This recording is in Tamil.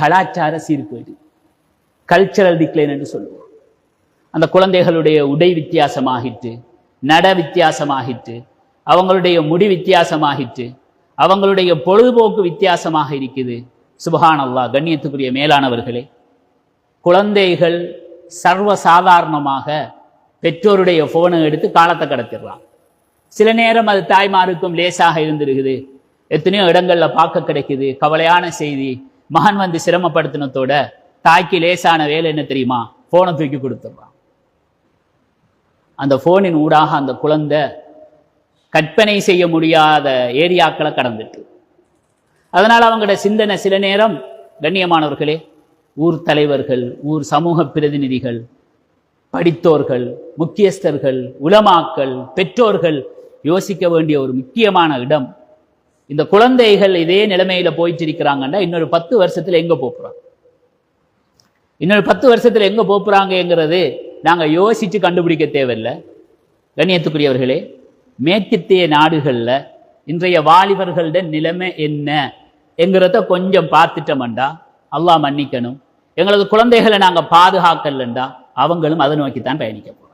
கலாச்சார சீர்கேடு. கல்ச்சரல் டிக்ளைன் என்று சொல்லுவோம். அந்த குழந்தைகளுடைய உடை வித்தியாசமாகிட்டு நட வித்தியாசமாகிட்டு அவங்களுடைய முடி வித்தியாசமாகிட்டு அவங்களுடைய பொழுதுபோக்கு வித்தியாசமாக இருக்குது. சுபஹான் அல்லாஹ் கண்ணியத்துக்குரிய மேலானவர்களே குழந்தைகள் சர்வ சாதாரணமாக பெற்றோருடைய போனை எடுத்து காலத்தை கடத்திடுறான் சில நேரம் அது தாய்மாருக்கும் லேசாக இருந்திருக்குது. எத்தனையோ இடங்களில் பார்க்க கிடைக்குது. கவலையான செய்தி. மகன் வந்து சிரமப்படுத்தினத்தோட தாய்க்கு லேசான வேலை என்ன தெரியுமா? போனை தூக்கி கொடுத்துட்றான். அந்த போனின் ஊடாக அந்த குழந்தை கற்பனை செய்ய முடியாத ஏரியாக்களை கடந்துட்டு. அதனால் அவங்களோட சிந்தனை சில நேரம் கண்ணியமானவர்களே ஊர் தலைவர்கள் ஊர் சமூக பிரதிநிதிகள் படித்தோர்கள் முக்கியஸ்தர்கள் உலமாக்கள் பெற்றோர்கள் யோசிக்க வேண்டிய ஒரு முக்கியமான இடம் இந்த குழந்தைகள் இதே நிலைமையில போயிட்டு இருக்கிறாங்கன்னா இன்னொரு பத்து வருஷத்துல எங்க போப்புறாங்க இன்னொரு பத்து வருஷத்துல எங்க போப்புறாங்கங்கிறது நாங்க யோசிச்சு கண்டுபிடிக்க தேவையில்லை. கண்ணியத்துக்குரியவர்களே மேற்கத்திய நாடுகள்ல இன்றைய வாலிபர்கள்ட நிலைமை என்ன என்கிறத கொஞ்சம் பார்த்துட்டோம்டா. அல்லாஹ் மன்னிக்கணும். எங்களது குழந்தைகளை நாங்க பாதுகாக்கலண்டா. அவங்களும் அதை நோக்கித்தான் பயணிக்க போகிறோம்